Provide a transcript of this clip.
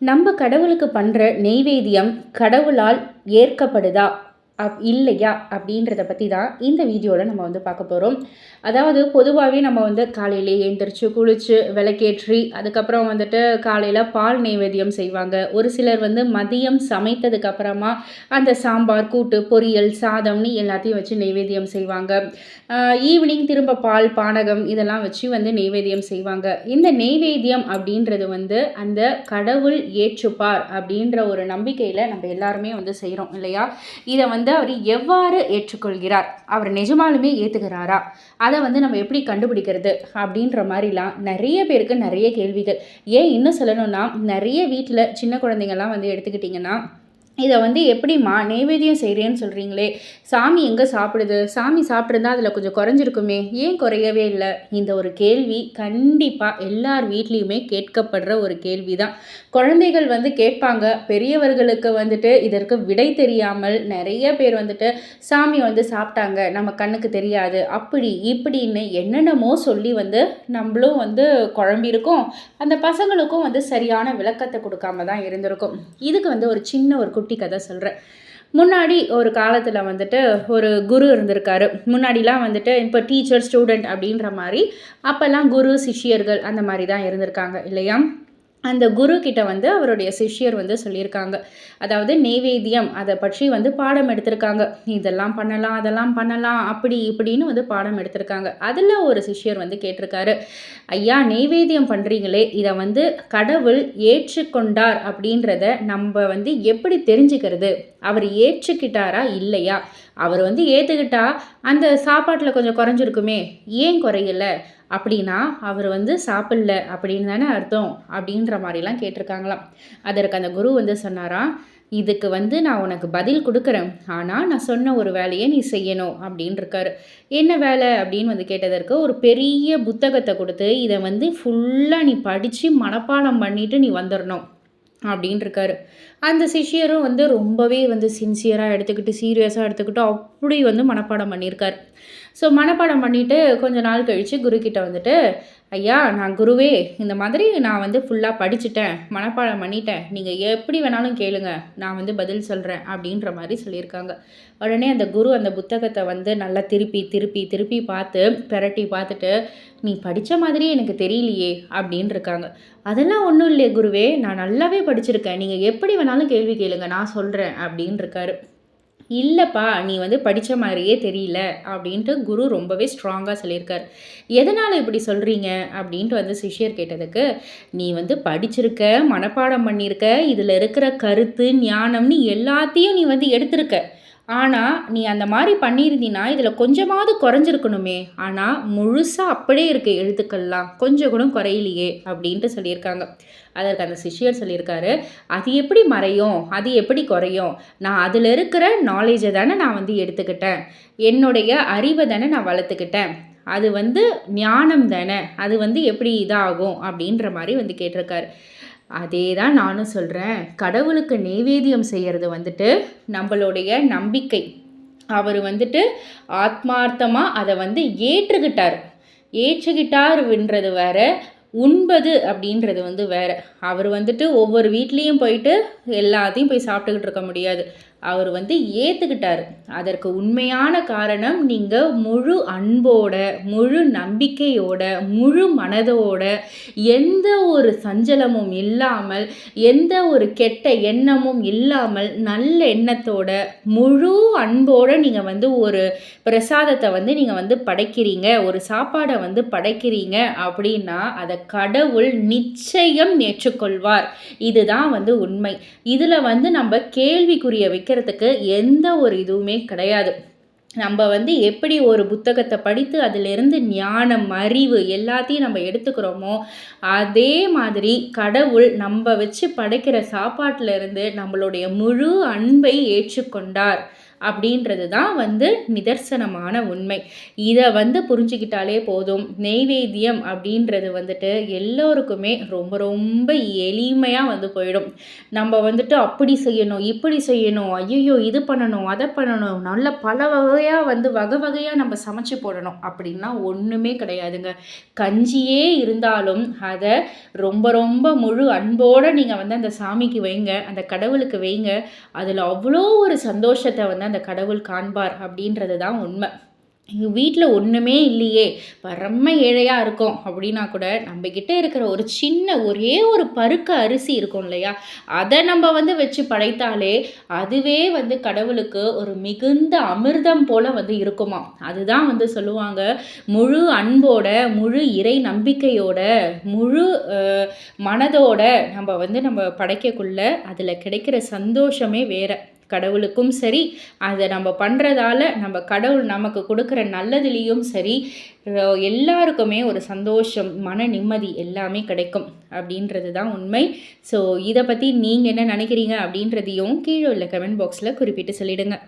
நம்ம கடவுளுக்கு பண்ணுற நெய்வேத்தியம் கடவுளால் ஏற்கப்படுதா? அப் இல்லையா அப்படின்றத பற்றி தான் இந்த வீடியோவில் நம்ம வந்து பார்க்க போகிறோம் அதாவது பொதுவாகவே நம்ம வந்து காலையிலே எழுந்திரிச்சு குளித்து விளக்கேற்றி அதுக்கப்புறம் வந்துட்டு காலையில் பால் நைவேத்தியம் செய்வாங்க. ஒரு சிலர் வந்து மதியம் சமைத்ததுக்கப்புறமா அந்த சாம்பார் கூட்டு பொரியல் சாதம்னு எல்லாத்தையும் வச்சு நைவேத்தியம் செய்வாங்க. ஈவினிங் திரும்ப பால் பானகம் இதெல்லாம் வச்சு வந்து நைவேத்தியம் செய்வாங்க. இந்த நெய்வேத்தியம் அப்படின்றது வந்து அந்த கடவுள் ஏற்றுப்பார் அப்படின்ற ஒரு நம்பிக்கையில் நம்ம எல்லாருமே வந்து செய்கிறோம் இல்லையா? இதை வந்து வந்து அவர் எவ்வாறு ஏற்றுக்கொள்கிறார்? அவர் நிஜமாலுமே ஏற்றுக்கிறாரா அதை வந்து நம்ம எப்படி கண்டுபிடிக்கிறது? அப்படின்ற மாதிரிலாம் நிறைய பேருக்கு நிறைய கேள்விகள். ஏன் இன்னும் சொல்லணும்னா நிறைய வீட்டில் சின்ன குழந்தைங்கள்லாம் வந்து எடுத்துக்கிட்டிங்கன்னா இதை வந்து எப்படிம்மா நெய்வேத்தியம் செய்கிறேன்னு சொல்கிறீங்களே சாமி எங்கே சாப்பிடுது? சாமி சாப்பிட்ருந்தா அதில் கொஞ்சம் குறைஞ்சிருக்குமே ஏன் குறையவே இல்லை? இந்த ஒரு கேள்வி கண்டிப்பாக எல்லார் வீட்லேயுமே கேட்கப்படுற ஒரு கேள்வி தான் குழந்தைகள் வந்து கேட்பாங்க பெரியவர்களுக்கு வந்துட்டு இதற்கு விடை தெரியாமல் நிறைய பேர் வந்துட்டு சாமி வந்து சாப்பிட்டாங்க நம்ம கண்ணுக்கு தெரியாது. அப்படி இப்படின்னு என்னென்னமோ சொல்லி வந்து நம்மளும் வந்து குழம்பியிருக்கோம். அந்த பசங்களுக்கும் வந்து சரியான விளக்கத்தை கொடுக்காம தான் இருந்திருக்கும். இதுக்கு வந்து ஒரு சின்ன ஒரு குட்டி கதை சொல்கிறேன் முன்னாடி ஒரு காலத்தில் வந்துட்டு ஒரு குரு இருந்திருக்காரு. முன்னாடிலாம் வந்துட்டு இப்போ டீச்சர் ஸ்டூடெண்ட் அப்படின்ற மாதிரி அப்போல்லாம் குரு சிஷியர்கள் அந்த மாதிரி தான் இருந்திருக்காங்க இல்லையா? அந்த குரு கிட்ட வந்து அவருடைய சிஷ்யர் வந்து சொல்லியிருக்காங்க. அதாவது நெய்வேத்தியம் அதை பற்றி வந்து பாடம் எடுத்திருக்காங்க. இதெல்லாம் பண்ணலாம் அதெல்லாம் பண்ணலாம் அப்படி இப்படின்னு வந்து பாடம் எடுத்திருக்காங்க. அதில் ஒரு சிஷ்யர் வந்து கேட்டிருக்காரு ஐயா நெய்வேத்தியம் பண்ணுறீங்களே இதை வந்து கடவுள் ஏற்றுக்கொண்டார் அப்படின்றத நம்ம வந்து எப்படி தெரிஞ்சுக்கிறது? அவர் ஏற்றுக்கிட்டாரா இல்லையா? அவர் வந்து ஏற்றுக்கிட்டா அந்த சாப்பாட்டில் கொஞ்சம் குறைஞ்சிருக்குமே ஏன் குறையல? அப்படின்னா அவர் வந்து சாப்பிடல அப்படின்னு தானே அர்த்தம் அப்படின்ற மாதிரிலாம் கேட்டிருக்காங்களாம். அதற்கு அந்த குரு வந்து சொன்னாராம் இதுக்கு வந்து நான் உனக்கு பதில் கொடுக்குறேன். ஆனால் நான் சொன்ன ஒரு வேலையை நீ செய்யணும் அப்படின்னு இருக்காரு. என்ன வேலை? அப்படின்னு வந்து கேட்டதற்கு ஒரு பெரிய புத்தகத்தை கொடுத்து இதை வந்து ஃபுல்லாக நீ படித்து மனப்பாடம் பண்ணிவிட்டு நீ வந்துடணும் அப்படின்னு இருக்காரு அந்த சிஷியரும் வந்து ரொம்பவே வந்து சின்சியராக எடுத்துக்கிட்டு சீரியஸாக எடுத்துக்கிட்டு அப்படி வந்து மனப்பாடம் பண்ணியிருக்கார் ஸோ மனப்பாடம் பண்ணிவிட்டு கொஞ்ச நாள் கழித்து குருக்கிட்ட வந்துட்டு ஐயா நான் குருவே இந்த மாதிரி நான் வந்து ஃபுல்லாக படிச்சுட்டேன் மனப்பாடம் பண்ணிட்டேன். நீங்கள் எப்படி வேணாலும் கேளுங்க நான் வந்து பதில் சொல்கிறேன் அப்படின்ற மாதிரி சொல்லியிருக்காங்க. உடனே அந்த குரு அந்த புத்தகத்தை வந்து நல்லா திருப்பி திருப்பி திருப்பி பார்த்து பெரட்டி பார்த்துட்டு நீ படித்த மாதிரியே எனக்கு தெரியலையே அப்படின்னு இருக்காங்க. அதெல்லாம் ஒன்றும் இல்லையே குருவே நான் நல்லாவே படிச்சிருக்கேன். நீங்கள் எப்படி வேணாலும் கேள்வி கேளுங்க நான் சொல்கிறேன் அப்படின்னு இருக்காரு. இல்லைப்பா நீ வந்து படித்த மாதிரியே தெரியல அப்படின்ட்டு குரு ரொம்பவே ஸ்ட்ராங்காக சொல்லியிருக்கார். எதனால் இப்படி சொல்கிறீங்க அப்படின்ட்டு வந்து சிஷியர் கேட்டதுக்கு நீ வந்து படிச்சிருக்க மனப்பாடம் பண்ணியிருக்க இதில் இருக்கிற கருத்து ஞானம்னு எல்லாத்தையும் நீ வந்து எடுத்திருக்க. ஆனால் நீ அந்த மாதிரி பண்ணியிருந்தீன்னா இதில் கொஞ்சமாவது குறைஞ்சிருக்கணுமே. ஆனால் முழுசாக அப்படியே இருக்குது எழுத்துக்கள்லாம் கொஞ்சம் கூட குறையிலையே அப்படின்ட்டு சொல்லியிருக்காங்க. அதற்கு அந்த சிஷியர் சொல்லியிருக்காரு அது எப்படி மறையும்? அது எப்படி குறையும்? நான் அதில் இருக்கிற நாலேஜை தானே நான் வந்து எடுத்துக்கிட்டேன். என்னுடைய அறிவை தானே நான் வளர்த்துக்கிட்டேன். அது வந்து ஞானம் தானே? அது வந்து எப்படி இதாகும்? அப்படின்ற மாதிரி வந்து கேட்டிருக்காரு. அதே தான் நானும் சொல்கிறேன் கடவுளுக்கு நெய்வேத்தியம் செய்கிறது வந்துட்டு நம்மளுடைய நம்பிக்கை. அவர் வந்துட்டு ஆத்மார்த்தமாக அதை வந்து ஏற்றுக்கிட்டார். ஏற்றுக்கிட்டார்ன்றது வேற உண்பது அப்படின்றது வந்து வேறு. அவர் வந்துட்டு ஒவ்வொரு வீட்லேயும் போயிட்டு எல்லாத்தையும் போய் சாப்பிட்டுக்கிட்டு இருக்க முடியாது. அவர் வந்து ஏற்றுக்கிட்டார் அதற்கு உண்மையான காரணம் நீங்கள் முழு அன்போட முழு நம்பிக்கையோட முழு மனதோட எந்த ஒரு சஞ்சலமும் இல்லாமல் எந்த ஒரு கெட்ட எண்ணமும் இல்லாமல் நல்ல எண்ணத்தோட முழு அன்போடு நீங்கள் வந்து ஒரு பிரசாதத்தை வந்து நீங்கள் வந்து படைக்கிறீங்க ஒரு சாப்பாடை வந்து படைக்கிறீங்க அப்படின்னா அதை கடவுள் நிச்சயம் ஏற்றுக்கொள்வார். இதுதான் வந்து உண்மை. இதில் வந்து நம்ம கேள்விக்குரிய வைக்க வைக்கிறதுக்கு எந்த ஒரு இதுவுமே கிடையாது. நம்ம வந்து எப்படி ஒரு புத்தகத்தை படித்து அதிலிருந்து ஞானம் அறிவு எல்லாத்தையும் நம்ம எடுத்துக்கிறோமோ அதே மாதிரி கடவுள் நம்ம வச்சு படைக்கிற சாப்பாட்டில் இருந்து நம்மளுடைய முழு அன்பை ஏற்றுக்கொண்டார். அப்படின்றது தான் வந்து நிதர்சனமான உண்மை. இதை வந்து புரிஞ்சுக்கிட்டாலே போதும். நெய்வேத்தியம் அப்படின்றது வந்துட்டு எல்லோருக்குமே ரொம்ப ரொம்ப எளிமையாக வந்து போயிடும். நம்ம வந்துட்டு அப்படி செய்யணும் இப்படி செய்யணும் ஐயோ இது பண்ணணும் அதை பண்ணணும் நல்ல பல வகையாக வந்து வகை வகையாக நம்ம சமைச்சு போடணும் அப்படின்னா ஒன்றுமே கிடையாதுங்க. கஞ்சியே இருந்தாலும் அதை ரொம்ப ரொம்ப முழு அன்போடு நீங்கள் வந்து அந்த சாமிக்கு வைங்க அந்த கடவுளுக்கு வைங்க. அதில் அவ்வளோ ஒரு சந்தோஷத்தை வந்து அந்த அந்த கடவுள் காண்பார் அப்படின்றது தான் உண்மை. எங்கள் வீட்டில் ஒன்றுமே இல்லையே. பரம ஏழையாக இருக்கோம் அப்படின்னா கூட நம்மக்கிட்ட இருக்கிற ஒரு சின்ன ஒரே ஒரு பருக்க அரிசி இருக்கும் இல்லையா? அதை நம்ம வந்து வச்சு படைத்தாலே அதுவே வந்து கடவுளுக்கு ஒரு மிகுந்த அமிர்தம் போல் வந்து இருக்குமா அதுதான் வந்து சொல்லுவாங்க முழு அன்போட முழு இறை நம்பிக்கையோட முழு மனதோட நம்ம வந்து நம்ம படைக்கக்குள்ள அதில் கிடைக்கிற சந்தோஷமே வேறு. கடவுளுக்கும் சரி அதை நம்ம பண்ணுறதால நம்ம கடவுள் நமக்கு கொடுக்குற நல்லதுலேயும் சரி எல்லாருக்குமே ஒரு சந்தோஷம் மன நிம்மதி எல்லாமே கிடைக்கும் அப்படின்றது தான் உண்மை. ஸோ இதை பற்றி நீங்கள் என்ன நினைக்கிறீங்க அப்படின்றதையும் கீழே உள்ள கமெண்ட் பாக்ஸில் குறிப்பிட்டு சொல்லிவிடுங்க